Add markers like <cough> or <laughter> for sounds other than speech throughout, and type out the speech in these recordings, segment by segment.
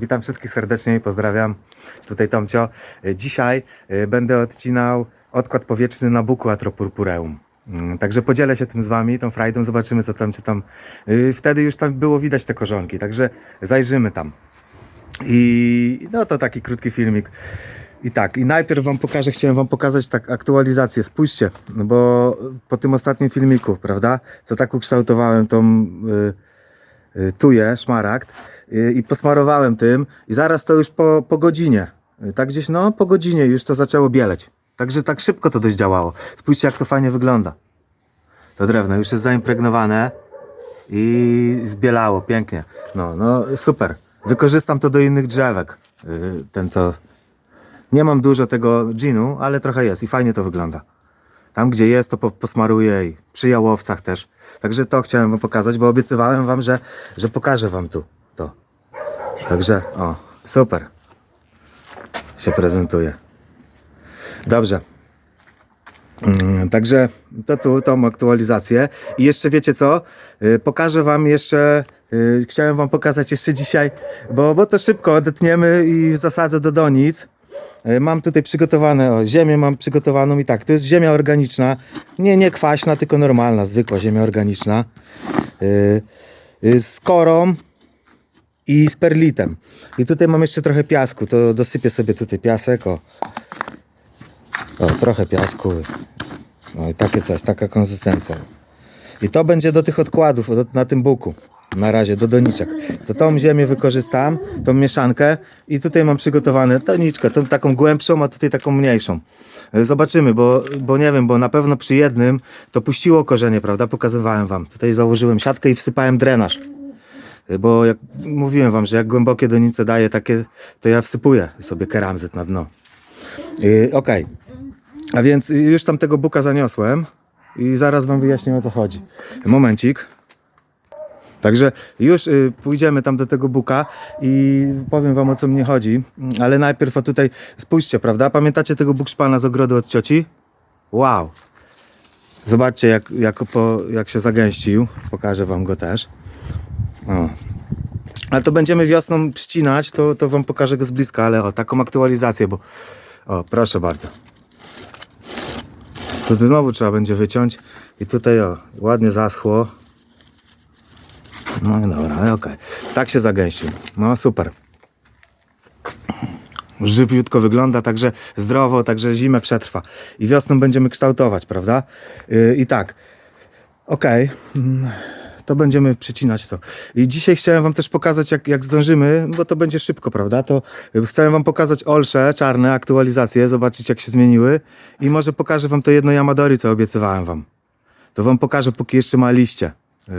Witam wszystkich serdecznie i pozdrawiam. Tutaj Tomcio. Dzisiaj y, będę odcinał odkład powietrzny na buku Atropurpureum. Mm, Także podzielę się tym z wami, tą frajdą, zobaczymy co tam, czy tam. y, Wtedy już tam było widać te korzonki, także zajrzymy tam. I no to taki krótki filmik. I tak, i najpierw wam pokażę, chciałem wam pokazać tak aktualizację. Spójrzcie, no bo po tym ostatnim filmiku, prawda, co tak ukształtowałem tą y, y, tuję, szmaragd i posmarowałem tym i zaraz to już po, po godzinie, y, tak gdzieś no po godzinie już to zaczęło bieleć. Także tak szybko to dość działało. Spójrzcie jak to fajnie wygląda. To drewno już jest zaimpregnowane i zbielało pięknie. No, no super. Wykorzystam to do innych drzewek. Y, Ten co. Nie mam dużo tego ginu, ale trochę jest i fajnie to wygląda. Tam gdzie jest, to po, posmaruję i przy jałowcach też. Także to chciałem wam pokazać, bo obiecywałem wam, że, że pokażę wam tu. Także, o, super. Się prezentuje. Dobrze. Mm, Także to tu tą aktualizację. I jeszcze wiecie co? Y, Pokażę wam jeszcze. y, Chciałem wam pokazać jeszcze dzisiaj, bo, bo to szybko odetniemy i zasadzę do donic. Y, Mam tutaj przygotowane, o, ziemię mam przygotowaną i tak, to jest ziemia organiczna, nie, nie kwaśna, tylko normalna, zwykła ziemia organiczna. Y, y, Z korą i z perlitem. I tutaj mam jeszcze trochę piasku, to dosypię sobie tutaj piasek, o. O, trochę piasku. No i takie coś, taka konsystencja. I to będzie do tych odkładów do, na tym buku. Na razie, do doniczek. To tą ziemię wykorzystam, tą mieszankę i tutaj mam przygotowane doniczkę, tą taką głębszą, a tutaj taką mniejszą. Zobaczymy, bo, bo nie wiem, bo na pewno przy jednym to puściło korzenie, prawda? Pokazywałem wam. Tutaj założyłem siatkę i wsypałem drenaż. Bo jak mówiłem wam, że jak głębokie donice daję takie, to ja wsypuję sobie keramzyt na dno. Okej. A więc już tam tego buka zaniosłem i zaraz wam wyjaśnię o co chodzi. Momencik. Także już y, pójdziemy tam do tego buka i powiem wam o co mnie chodzi. Ale najpierw o tutaj spójrzcie, prawda? Pamiętacie tego bukszpana z ogrodu od cioci? Wow. Zobaczcie jak, jak, po, jak się zagęścił. Pokażę wam go też. O. Ale to będziemy wiosną przycinać, to, to wam pokażę go z bliska, ale o, taką aktualizację, bo o, proszę bardzo. To znowu trzeba będzie wyciąć i tutaj o, ładnie zaschło. No dobra, okej. Tak się zagęścił. No super. Żywiutko wygląda, także zdrowo, także zimę przetrwa. I wiosną będziemy kształtować, prawda? Yy, I tak. Okej. Mm, To będziemy przecinać to. I dzisiaj chciałem wam też pokazać, jak, jak zdążymy, bo to będzie szybko, prawda? To y, chciałem wam pokazać olsze czarne, aktualizacje, zobaczyć jak się zmieniły. I może pokażę wam to jedno Yamadori, co obiecywałem wam. To wam pokażę, póki jeszcze ma liście.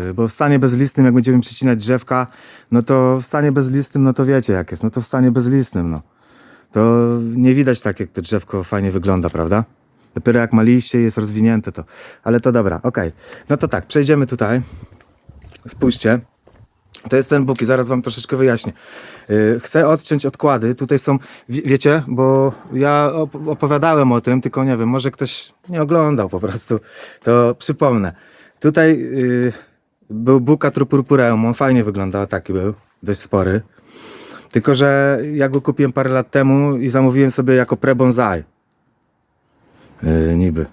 Y, Bo w stanie bezlistnym, jak będziemy przecinać drzewka, no to w stanie bezlistnym, no to wiecie jak jest. No to w stanie bezlistnym, no. To nie widać tak, jak to drzewko fajnie wygląda, prawda? Dopiero jak ma liście jest rozwinięte to. Ale to dobra, okej. No to tak, przejdziemy tutaj. Spójrzcie. To jest ten buk i zaraz wam troszeczkę wyjaśnię. Yy, Chcę odciąć odkłady. Tutaj są, wie- wiecie, bo ja op- opowiadałem o tym, tylko nie wiem, może ktoś nie oglądał po prostu. To przypomnę. Tutaj yy, był buk Atropurpureum. On fajnie wyglądał, taki był, dość spory. Tylko, że ja go kupiłem parę lat temu i zamówiłem sobie jako pre-bonsai. Yy, niby.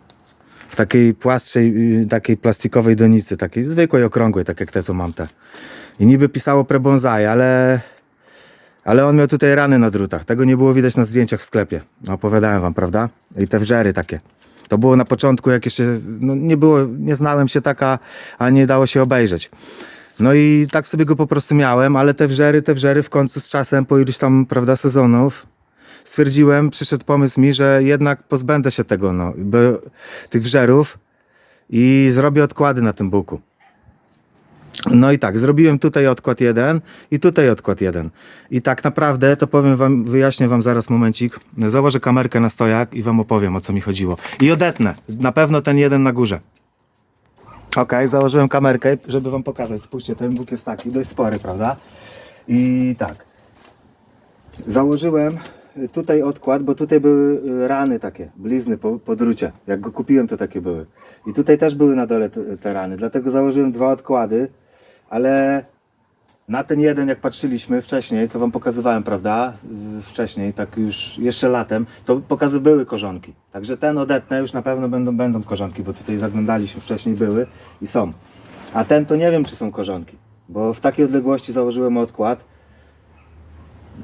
W takiej płastszej, yy, takiej plastikowej donicy, takiej zwykłej, okrągłej, tak jak te, co mam te. I niby pisało pre-bonsai, ale... Ale on miał tutaj rany na drutach. Tego nie było widać na zdjęciach w sklepie. No, Opowiadałem wam, prawda? I te wżery takie. To było na początku, jak jeszcze no, nie było, nie znałem się taka, a nie dało się obejrzeć. No i tak sobie go po prostu miałem, ale te wżery, te wżery w końcu z czasem, po iluś tam, prawda, sezonów, stwierdziłem, przyszedł pomysł mi, że jednak pozbędę się tego, no, tych wżerów i zrobię odkłady na tym buku. No i tak, zrobiłem tutaj odkład jeden i tutaj odkład jeden. I tak naprawdę, to powiem wam, wyjaśnię wam zaraz momencik. Założę kamerkę na stojak i wam opowiem o co mi chodziło. I odetnę. Na pewno ten jeden na górze. Ok, założyłem kamerkę, żeby wam pokazać. Spójrzcie, ten buk jest taki, dość spory, prawda? I tak. Założyłem tutaj odkład, bo tutaj były y, rany takie, blizny po, po drucie. Jak go kupiłem, to takie były. I tutaj też były na dole te, te rany, dlatego założyłem dwa odkłady, ale na ten jeden, jak patrzyliśmy wcześniej, co wam pokazywałem, prawda? Yy, Wcześniej, tak już jeszcze latem, to pokazy były korzonki. Także ten odetnę już na pewno będą, będą korzonki, bo tutaj zaglądaliśmy wcześniej, były i są. A ten to nie wiem, czy są korzonki, bo w takiej odległości założyłem odkład.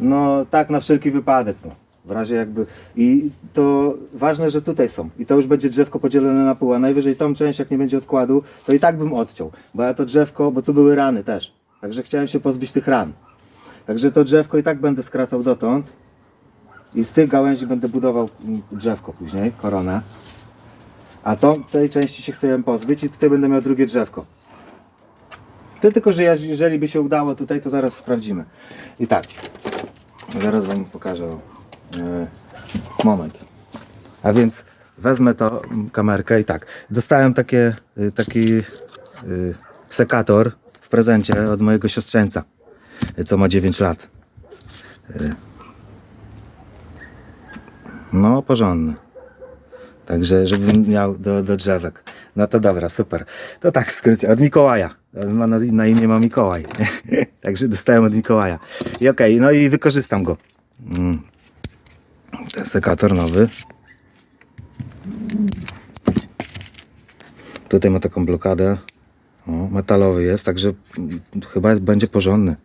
No tak na wszelki wypadek, no. W razie jakby. I to ważne, że tutaj są. I to już będzie drzewko podzielone na pół. A najwyżej tą część, jak nie będzie odkładu, to i tak bym odciął. Bo ja to drzewko, bo tu były rany też. Także chciałem się pozbyć tych ran. Także to drzewko i tak będę skracał dotąd. I z tych gałęzi będę budował mm, drzewko później, koronę. A to tej części się chcę pozbyć i tutaj będę miał drugie drzewko. Tylko, że jeżeli by się udało tutaj, to zaraz sprawdzimy. I tak, zaraz Wam pokażę. e, Moment. A więc wezmę to kamerkę i tak. Dostałem takie, y, taki y, sekator w prezencie od mojego siostrzeńca, co ma 9 lat. No, porządny. Także, żebym miał do, do drzewek. No to dobra, super. To tak w skrócie, od Mikołaja. Ma na, na imię ma Mikołaj. <laughs> Także dostałem od Mikołaja. I okej, no i wykorzystam go. Mm. Sekator nowy. Tutaj ma taką blokadę. O, metalowy jest, także chyba będzie porządny.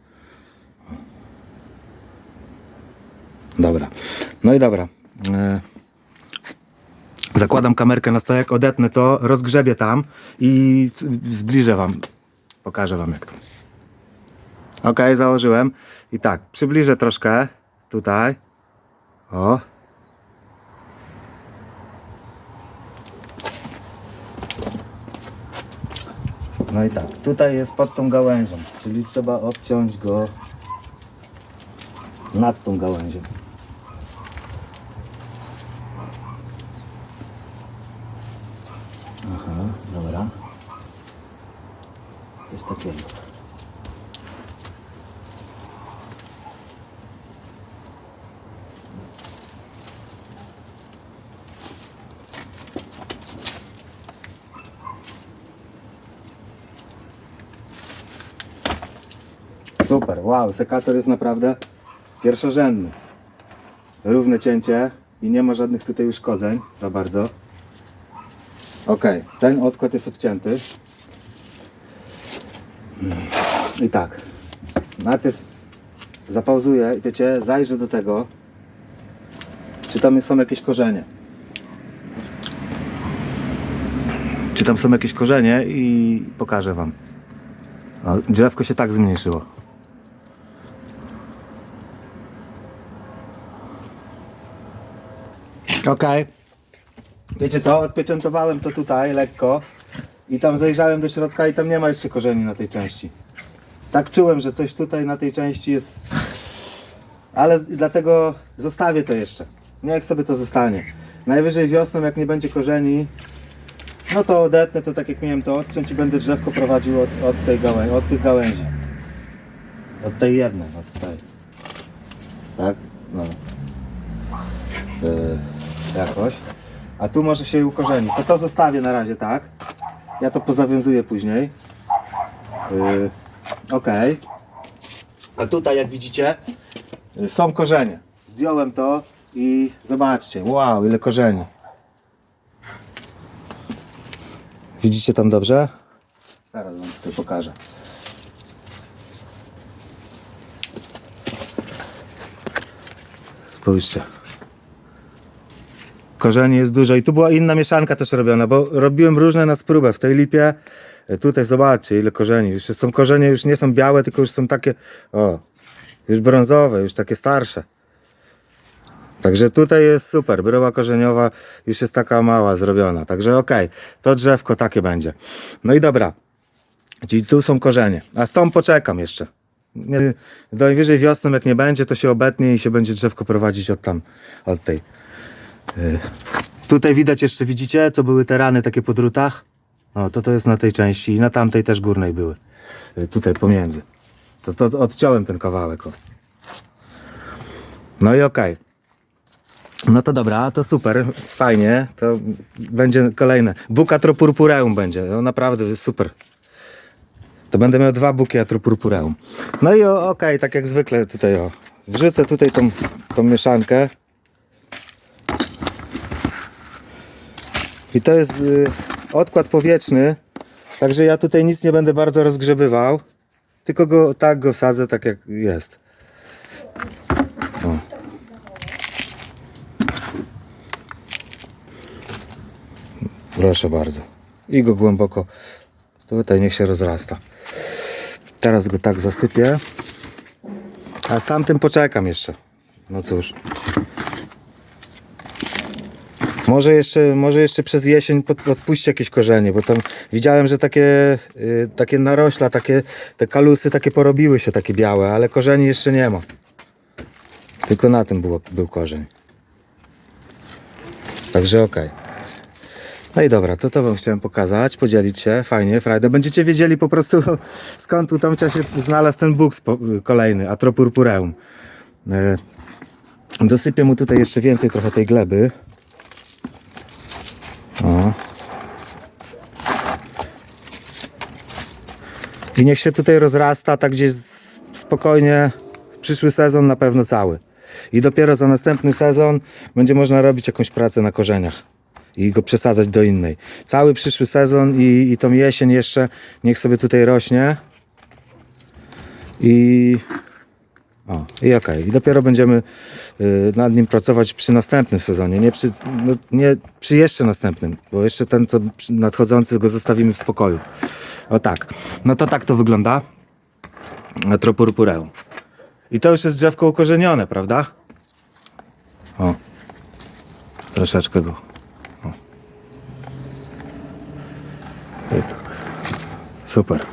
Dobra. No i dobra. E, Zakładam kamerkę na stojak, odetnę to, rozgrzebię tam i zbliżę wam. Pokażę wam jak to. Ok, założyłem. I tak, przybliżę troszkę tutaj. O. No i tak, tutaj jest pod tą gałęzią, czyli trzeba obciąć go nad tą gałęzią. Aha, dobra. Coś takiego. Super, wow, sekator jest naprawdę pierwszorzędny. Równe cięcie i nie ma żadnych tutaj uszkodzeń za bardzo. Ok, ten odkład jest odcięty. I tak. Najpierw zapauzuję wiecie, zajrzę do tego, czy tam są jakieś korzenie. Czy tam są jakieś korzenie i pokażę wam. O, drzewko się tak zmniejszyło. Okej. Wiecie co, odpieczętowałem to tutaj lekko i tam zajrzałem do środka i tam nie ma jeszcze korzeni na tej części. Tak czułem, że coś tutaj na tej części jest, ale dlatego zostawię to jeszcze. Niech sobie to zostanie. Najwyżej wiosną, jak nie będzie korzeni, no to odetnę to tak jak miałem to odciąć i będę drzewko prowadził od, od tej gałęzi, od tych gałęzi. Od tej jednej, od tej. Tak? No. Yy, jakoś. A tu może się ukorzeni. To to zostawię na razie, tak? Ja to pozawiązuję później. Yy, ok. A tutaj, jak widzicie, yy, są korzenie. Zdjąłem to i zobaczcie. Wow, ile korzeni. Widzicie tam dobrze? Zaraz wam tutaj pokażę. Spójrzcie. Korzeni jest dużo i tu była inna mieszanka też robiona, bo robiłem różne na spróbę w tej lipie. E, Tutaj zobaczcie ile korzeni. Już są korzenie, już nie są białe, tylko już są takie, o, już brązowe, już takie starsze. Także tutaj jest super, bryła korzeniowa już jest taka mała zrobiona, także okej, to drzewko takie będzie. No i dobra, czyli tu są korzenie, a z tą poczekam jeszcze. Najwyżej wiosną jak nie będzie, to się obetnie i się będzie drzewko prowadzić od tam, od tej. Y, Tutaj widać jeszcze, widzicie, co były te rany takie po drutach? No, to to jest na tej części i na tamtej też górnej były. Y, Tutaj pomiędzy. To, to odciąłem ten kawałek. O. No i okej. No to dobra, to super, fajnie, to będzie kolejne. Bukatro purpureum będzie, no naprawdę super. To będę miał dwa buki atropurpureum. No i okej, tak jak zwykle tutaj o. Wrzucę tutaj tą, tą mieszankę. I to jest y, odkład powietrzny. Także ja tutaj nic nie będę bardzo rozgrzebywał. Tylko go tak go wsadzę tak jak jest. Proszę bardzo. I go głęboko tutaj niech się rozrasta. Teraz go tak zasypię. A z tamtym poczekam jeszcze. No cóż. Może jeszcze, może jeszcze przez jesień pod, odpuśćcie jakieś korzenie, bo tam widziałem, że takie, y, takie narośla, takie, te kalusy takie porobiły się, takie białe, ale korzeni jeszcze nie ma. Tylko na tym było, był korzeń. Także okej. No i dobra, to to wam chciałem pokazać, podzielić się, fajnie, frajdę. Będziecie wiedzieli po prostu <laughs> skąd tu tam się znalazł ten po- kolejny, Atropurpureum. E, Dosypię mu tutaj jeszcze więcej trochę tej gleby. I niech się tutaj rozrasta tak gdzieś spokojnie przyszły sezon na pewno cały. I dopiero za następny sezon będzie można robić jakąś pracę na korzeniach i go przesadzać do innej. Cały przyszły sezon i, i tą jesień jeszcze niech sobie tutaj rośnie. I o, i okej. I dopiero będziemy y, nad nim pracować przy następnym sezonie, nie przy, no, nie przy jeszcze następnym, bo jeszcze ten co nadchodzący go zostawimy w spokoju. O tak. No to tak to wygląda. Atropurpureum. I to już jest drzewko ukorzenione, prawda? O. Troszeczkę go. O. I tak. Super.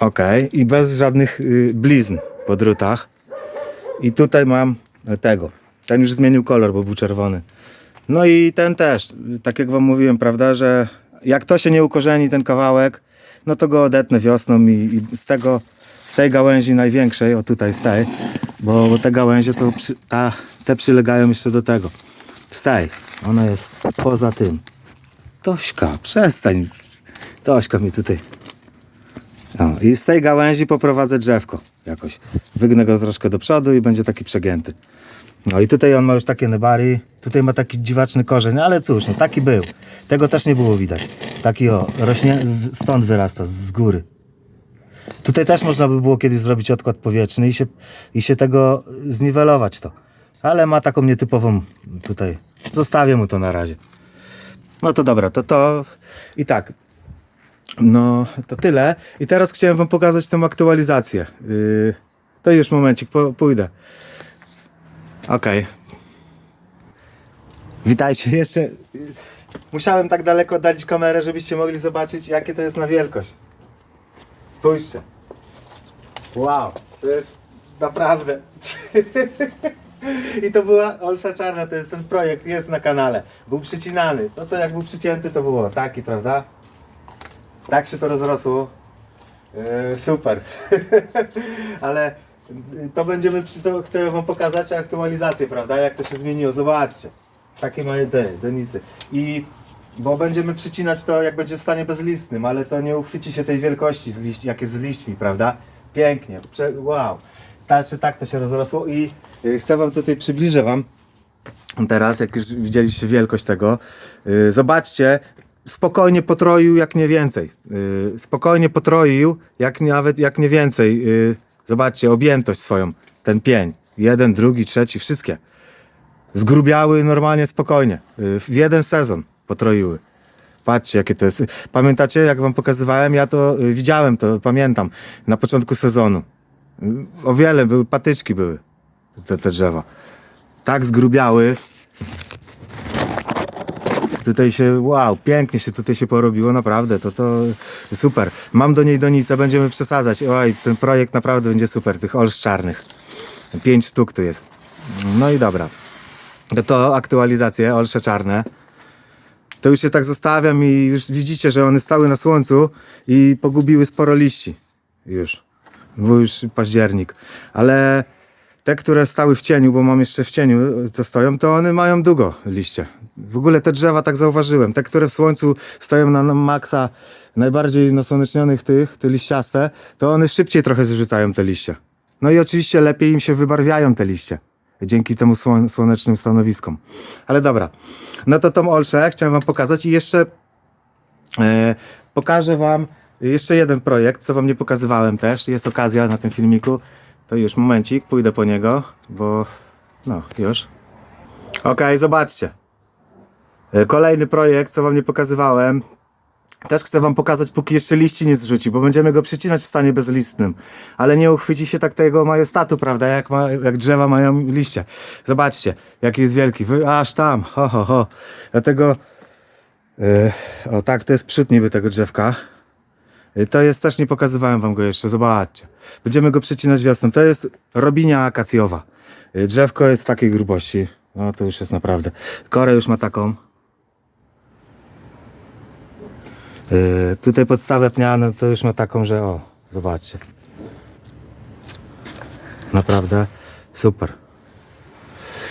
Ok, i bez żadnych y, blizn po drutach. I tutaj mam tego. Ten już zmienił kolor, bo był czerwony. No i ten też, tak jak wam mówiłem, prawda, że jak to się nie ukorzeni, ten kawałek, no to go odetnę wiosną i, i z tego, z tej gałęzi największej, o tutaj z tej, bo, bo te gałęzie to ta, te przylegają jeszcze do tego. Tej, ona jest poza tym. Tośka, przestań. Tośka mi tutaj o, I z tej gałęzi poprowadzę drzewko jakoś. Wygnę go troszkę do przodu i będzie taki przegięty. No i tutaj on ma już takie nebari. Tutaj ma taki dziwaczny korzeń, ale cóż, no taki był. Tego też nie było widać. Taki o, rośnie, stąd wyrasta, z góry. Tutaj też można by było kiedyś zrobić odkład powietrzny i się, i się tego zniwelować to. Ale ma taką nietypową tutaj. Zostawię mu to na razie. No to dobra, to to i tak. No, to tyle. I teraz chciałem Wam pokazać tą aktualizację. Yy, to już momencik, po, pójdę. Okej. Witajcie. Jeszcze yy, musiałem tak daleko dać kamerę, żebyście mogli zobaczyć, jakie to jest na wielkość. Spójrzcie. Wow, to jest naprawdę. <laughs> I to była Olsza Czarna, to jest ten projekt, jest na kanale. Był przycinany. No to jak był przycięty, to było taki, prawda? Tak się to rozrosło. E, super. <laughs> Ale to będziemy, przy to chcę wam pokazać aktualizację, prawda? Jak to się zmieniło. Zobaczcie. Takie małe te, denisy. I bo będziemy przycinać to jak będzie w stanie bezlistnym, ale to nie uchwyci się tej wielkości, z liść, jak jest z liśćmi, prawda? Pięknie. Prze wow. Tak, czy tak to się rozrosło i y, chcę wam tutaj przybliżę wam teraz, jak już widzieliście wielkość tego, yy, zobaczcie, spokojnie potroił jak nie więcej. Yy, spokojnie potroił jak nawet jak nie więcej. Zobaczcie, objętość swoją, ten pień. Jeden, drugi, trzeci, wszystkie. Zgrubiały normalnie, spokojnie. Yy, w jeden sezon potroiły. Patrzcie, jakie to jest. Pamiętacie, jak wam pokazywałem? Ja to y, widziałem, to pamiętam, na początku sezonu. Y, O wiele były, patyczki były te, te drzewa. Tak zgrubiały. Tutaj się, wow, pięknie się tutaj się porobiło, naprawdę, to to super. Mam do niej donicę, będziemy przesadzać. Oj, ten projekt naprawdę będzie super, tych olsz czarnych. Pięć sztuk tu jest. No i dobra. To, aktualizacje, olsze czarne. To już się tak zostawiam i już widzicie, że one stały na słońcu i pogubiły sporo liści. Już. Był już październik. Ale te, które stały w cieniu, bo mam jeszcze w cieniu, to stoją, to one mają długo liście. W ogóle te drzewa tak zauważyłem. Te, które w słońcu stoją na maksa, najbardziej nasłonecznionych tych, te liściaste, to one szybciej trochę zrzucają te liście. No i oczywiście lepiej im się wybarwiają te liście. Dzięki temu słon- słonecznym stanowiskom. Ale dobra. No to tą olszę chciałem wam pokazać i jeszcze e, pokażę wam jeszcze jeden projekt, co wam nie pokazywałem też. Jest okazja na tym filmiku. To już momencik, pójdę po niego, bo no już. Okej, zobaczcie. E, Kolejny projekt, co wam nie pokazywałem. Też chcę wam pokazać, póki jeszcze liści nie zrzuci, bo będziemy go przycinać w stanie bezlistnym. Ale nie uchwyci się tak tego majestatu, prawda, jak, ma, jak drzewa mają liście. Zobaczcie, jaki jest wielki. Wy, aż tam, ho, ho, ho. Dlatego, e, o tak, to jest przód niby tego drzewka. E, To jest, też nie pokazywałem wam go jeszcze, zobaczcie. Będziemy go przycinać wiosną. To jest robinia akacjowa. E, Drzewko jest takiej grubości. No to już jest naprawdę. Korę już ma taką. Yy, tutaj podstawę pnia, no to już ma taką, że o, zobaczcie. Naprawdę super.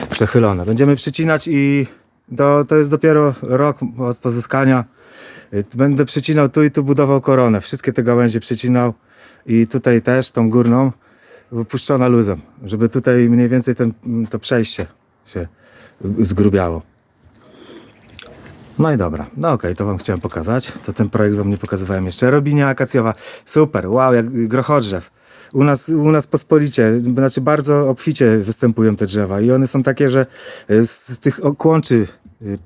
Przechylone. Będziemy przycinać i to, to jest dopiero rok od pozyskania. Yy, Będę przycinał tu i tu budował koronę. Wszystkie te gałęzie przycinał i tutaj też tą górną wypuszczona luzem, żeby tutaj mniej więcej ten, to przejście się zgrubiało. No i dobra, no okej, to wam chciałem pokazać. To ten projekt wam nie pokazywałem jeszcze. Robinia akacjowa, super, wow, jak grochodrzew. U nas, u nas pospolicie, znaczy bardzo obficie występują te drzewa i one są takie, że y, z, tych okłączy y,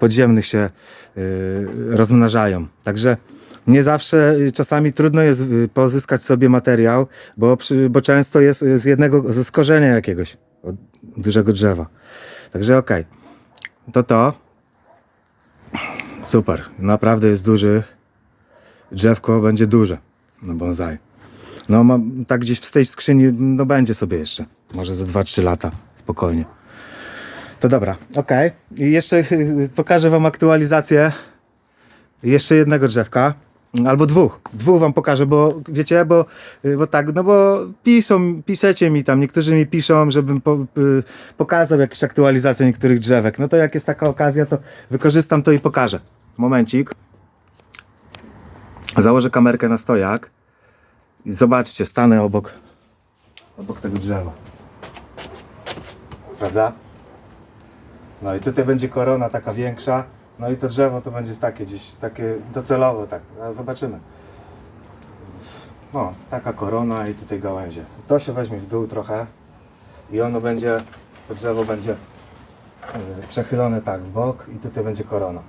podziemnych się y, rozmnażają. Także nie zawsze, czasami trudno jest pozyskać sobie materiał, bo, bo często jest z jednego, ze skorzenia jakiegoś dużego drzewa. Także okej, to to. Super, naprawdę jest duży. Drzewko będzie duże na bonsai. No mam tak gdzieś w tej skrzyni, no będzie sobie jeszcze. Może za 2-3 lata, spokojnie. To dobra, okej. I jeszcze y, pokażę wam aktualizację jeszcze jednego drzewka. Albo dwóch. Dwóch wam pokażę, bo wiecie, bo, y, bo tak, no bo piszą, piszecie mi tam, niektórzy mi piszą, żebym po, y, pokazał jakieś aktualizacje niektórych drzewek. No to jak jest taka okazja, to wykorzystam to i pokażę. Momencik. Założę kamerkę na stojak i zobaczcie, stanę obok, obok tego drzewa. Prawda? No i tutaj będzie korona taka większa. No i to drzewo to będzie takie gdzieś, takie docelowo tak. Zobaczymy. No, taka korona i tutaj gałęzie. To się weźmie w dół trochę i ono będzie, to drzewo będzie e, przechylone tak w bok i tutaj będzie korona.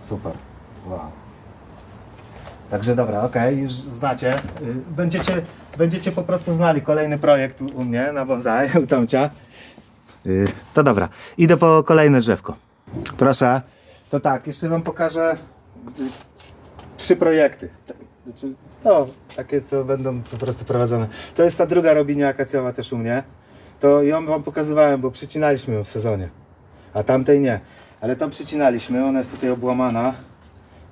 Super. Wow. Także dobra, okej, już znacie. Y, Będziecie, będziecie po prostu znali kolejny projekt u, u mnie na bonsai, u Tomcia. Y, To dobra, idę po kolejne drzewko. Proszę. To tak, jeszcze wam pokażę y, trzy projekty. Znaczy, to takie, co będą po prostu prowadzone. To jest ta druga robinia akacjowa też u mnie. To ją wam pokazywałem, bo przycinaliśmy ją w sezonie. A tamtej nie. Ale tą przycinaliśmy, ona jest tutaj obłamana.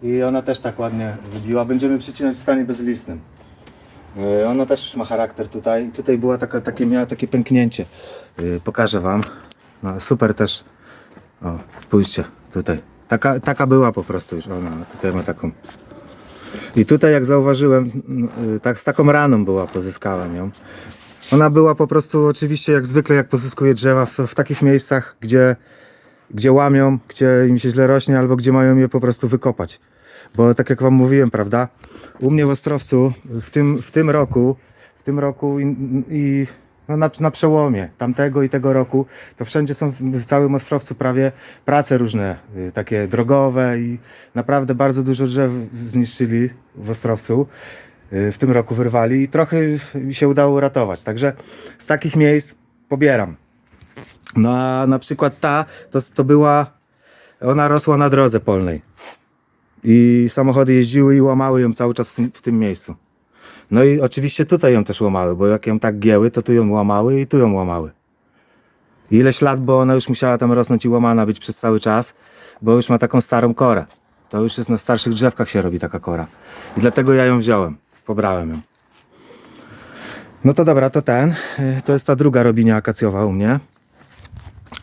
I ona też tak ładnie wybiła. Będziemy przycinać w stanie bezlistnym. Yy, Ona też już ma charakter tutaj. Tutaj była taka, takie, miała takie pęknięcie. Yy, Pokażę wam. No, super też. O, spójrzcie, tutaj. Taka, taka była po prostu już ona. Tutaj ma taką. I tutaj jak zauważyłem, yy, tak z taką raną była, pozyskałem ją. Ona była po prostu oczywiście jak zwykle, jak pozyskuję drzewa w, w takich miejscach, gdzie, gdzie łamią, gdzie im się źle rośnie, albo gdzie mają je po prostu wykopać. Bo tak jak wam mówiłem, prawda? U mnie w Ostrowcu w tym, w tym roku, w tym roku i, i no na, na przełomie tamtego i tego roku, to wszędzie są w, całym Ostrowcu prawie prace różne, y, takie drogowe i naprawdę bardzo dużo drzew zniszczyli w Ostrowcu. y, W tym roku wyrwali i trochę mi się udało uratować. Także z takich miejsc pobieram. No a na przykład ta, to, to była, ona rosła na drodze polnej. I samochody jeździły i łamały ją cały czas w tym, w tym miejscu. No i oczywiście tutaj ją też łamały, bo jak ją tak gięły, to tu ją łamały i tu ją łamały. Ileś lat, bo ona już musiała tam rosnąć i łamana być przez cały czas, bo już ma taką starą korę. To już jest na starszych drzewkach się robi taka kora. I dlatego ja ją wziąłem, pobrałem ją. No to dobra, to ten. y, To jest ta druga robinia akacjowa u mnie.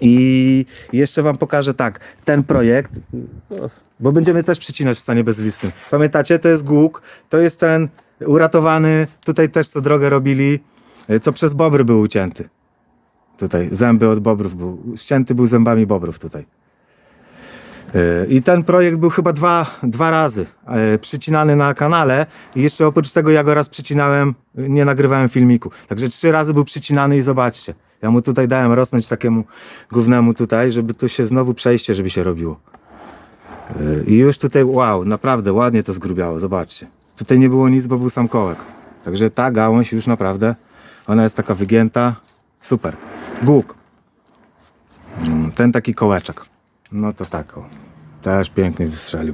I jeszcze wam pokażę tak, ten projekt, bo będziemy też przycinać w stanie bezlistnym. Pamiętacie, to jest głuk, to jest ten uratowany, tutaj też co drogę robili, y, co przez bobry był ucięty. Tutaj zęby od bobrów był, ścięty był zębami bobrów tutaj. Y, I ten projekt był chyba dwa, dwa razy y, przycinany na kanale i jeszcze oprócz tego ja go raz przycinałem, nie nagrywałem filmiku. Także trzy razy był przycinany i zobaczcie. Ja mu tutaj dałem rosnąć takiemu gównemu tutaj, żeby tu się znowu przejście, żeby się robiło. Y, I już tutaj, wow, naprawdę ładnie to zgrubiało, zobaczcie. Tutaj nie było nic, bo był sam kołek. Także ta gałąź już naprawdę, ona jest taka wygięta, super. Głuk. Mm, Ten taki kołeczek. No to tak o. Też pięknie wystrzelił.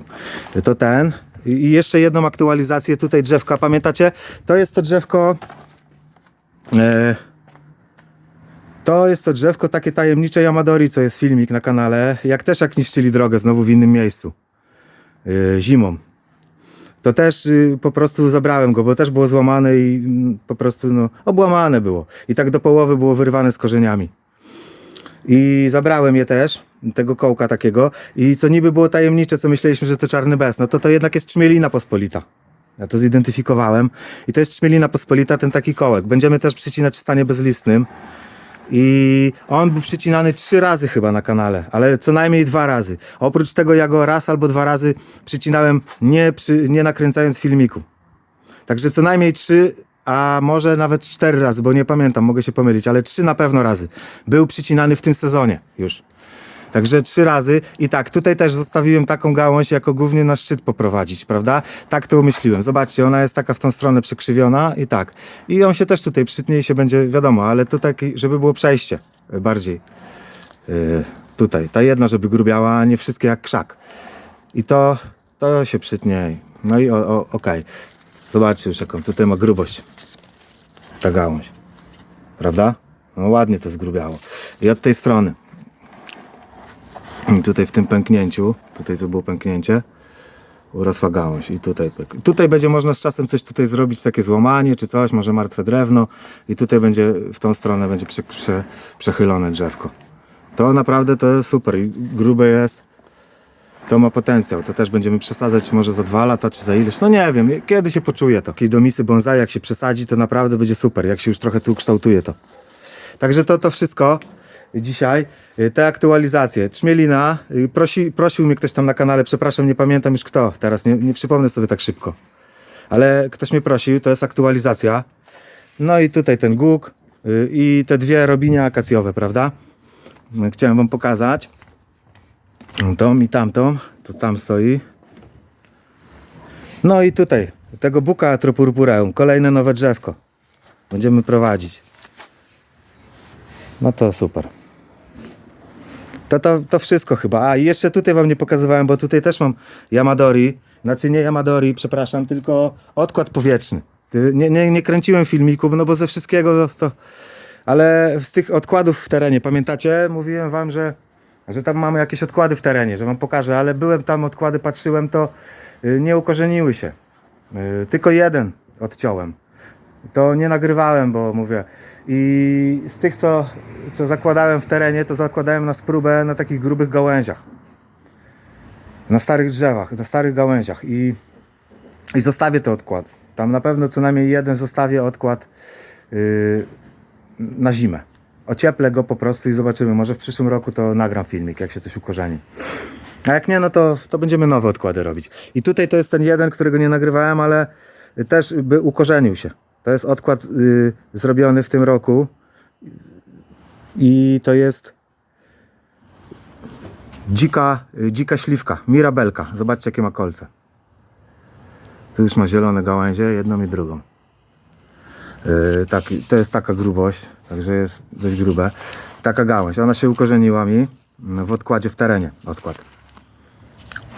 To ten. I jeszcze jedną aktualizację tutaj drzewka. Pamiętacie? To jest to drzewko. E, to jest to drzewko takie tajemnicze Yamadori, co jest filmik na kanale. Jak też jak niszczyli drogę znowu w innym miejscu. E, zimą. To też y, po prostu zabrałem go, bo też było złamane i mm, po prostu no, obłamane było. I tak do połowy było wyrwane z korzeniami. I zabrałem je też, tego kołka takiego. I co niby było tajemnicze, co myśleliśmy, że to czarny bez. No to to jednak jest czmielina pospolita. Ja to zidentyfikowałem. I to jest czmielina pospolita, ten taki kołek. Będziemy też przycinać w stanie bezlistnym. I on był przycinany trzy razy chyba na kanale, ale co najmniej dwa razy. Oprócz tego ja go raz albo dwa razy przycinałem nie, przy, nie nakręcając filmiku. Także co najmniej trzy, a może nawet cztery razy, bo nie pamiętam, mogę się pomylić, ale trzy na pewno razy. Był przycinany w tym sezonie już. Także trzy razy i tak, tutaj też zostawiłem taką gałąź jako głównie na szczyt poprowadzić, prawda? Tak to umyśliłem. Zobaczcie, ona jest taka w tą stronę przekrzywiona i tak. I on się też tutaj przytnie i się będzie, wiadomo, ale tu taki, żeby było przejście bardziej. Yy, tutaj, ta jedna, żeby grubiała, a nie wszystkie jak krzak. I to, to się przytnie. No i okej. Zobaczcie już jaką tutaj ma grubość ta gałąź. Prawda? No ładnie to zgrubiało. I od tej strony. I <clears throat> tutaj w tym pęknięciu, tutaj co było pęknięcie, urosła gałąź i tutaj. Tutaj będzie można z czasem coś tutaj zrobić, takie złamanie czy coś, może martwe drewno i tutaj będzie, w tą stronę będzie prze, prze, przechylone drzewko. To naprawdę to jest super i grube jest. To ma potencjał, to też będziemy przesadzać może za dwa lata czy za ileś, no nie wiem, kiedy się poczuje to. Jakieś domisy bonsai jak się przesadzi to naprawdę będzie super, jak się już trochę tu ukształtuje to. Także to, to wszystko dzisiaj. Y, Te aktualizacje. Trzmielina. y, Prosi, prosił mnie ktoś tam na kanale, przepraszam, nie pamiętam już kto. Teraz nie, nie przypomnę sobie tak szybko. Ale ktoś mnie prosił, to jest aktualizacja. No i tutaj ten guk y, i te dwie robinia akacjowe, prawda? Chciałem wam pokazać. Tą i tamtą. To tam stoi. No i tutaj tego buka atropurpureum. Kolejne nowe drzewko. Będziemy prowadzić. No to super. To, to, to wszystko chyba. A jeszcze tutaj wam nie pokazywałem, bo tutaj też mam Yamadori. Znaczy nie Yamadori, przepraszam, tylko odkład powietrzny. Nie, nie, nie kręciłem filmiku, no bo ze wszystkiego to, to... Ale z tych odkładów w terenie, pamiętacie? Mówiłem wam, że, że tam mamy jakieś odkłady w terenie, że wam pokażę, ale byłem tam, odkłady patrzyłem, to y, nie ukorzeniły się. Y, Tylko jeden odciąłem. To nie nagrywałem, bo mówię. I z tych, co, co zakładałem w terenie, to zakładałem na spróbę na takich grubych gałęziach. Na starych drzewach, na starych gałęziach. I, i zostawię te odkład. Tam na pewno co najmniej jeden zostawię odkład yy, na zimę. Ocieplę go po prostu i zobaczymy. Może w przyszłym roku to nagram filmik, jak się coś ukorzeni. A jak nie, no to, to będziemy nowe odkłady robić. I tutaj to jest ten jeden, którego nie nagrywałem, ale też by ukorzenił się. To jest odkład y, zrobiony w tym roku i to jest dzika, y, dzika śliwka, mirabelka. Zobaczcie jakie ma kolce. Tu już ma zielone gałęzie, jedną i drugą. Yy, tak, to jest taka grubość, także jest dość grube. Taka gałąź, ona się ukorzeniła mi w odkładzie w terenie. Odkład.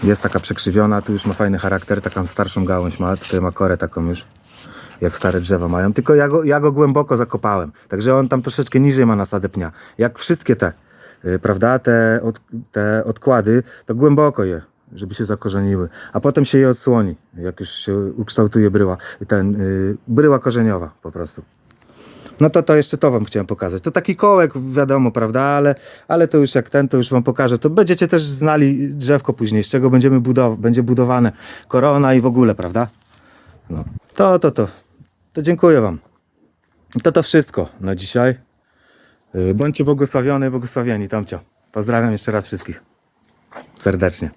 Jest taka przekrzywiona, tu już ma fajny charakter, taką starszą gałąź ma, tutaj ma korę taką już, jak stare drzewa mają, tylko ja go, ja go głęboko zakopałem. Także on tam troszeczkę niżej ma nasadę pnia. Jak wszystkie te, yy, prawda, te, od, te odkłady, to głęboko je żeby się zakorzeniły, a potem się je odsłoni, jak już się ukształtuje bryła, ten, yy, bryła korzeniowa po prostu. No to to jeszcze to wam chciałem pokazać. To taki kołek, wiadomo, prawda, ale, ale to już jak ten, to już wam pokażę. To będziecie też znali drzewko później, z czego będziemy budow będzie budowane korona i w ogóle, prawda? No. To, to, to. To dziękuję Wam. To to wszystko na dzisiaj. Y, bądźcie błogosławione, błogosławieni, Tomcio. Pozdrawiam jeszcze raz wszystkich serdecznie.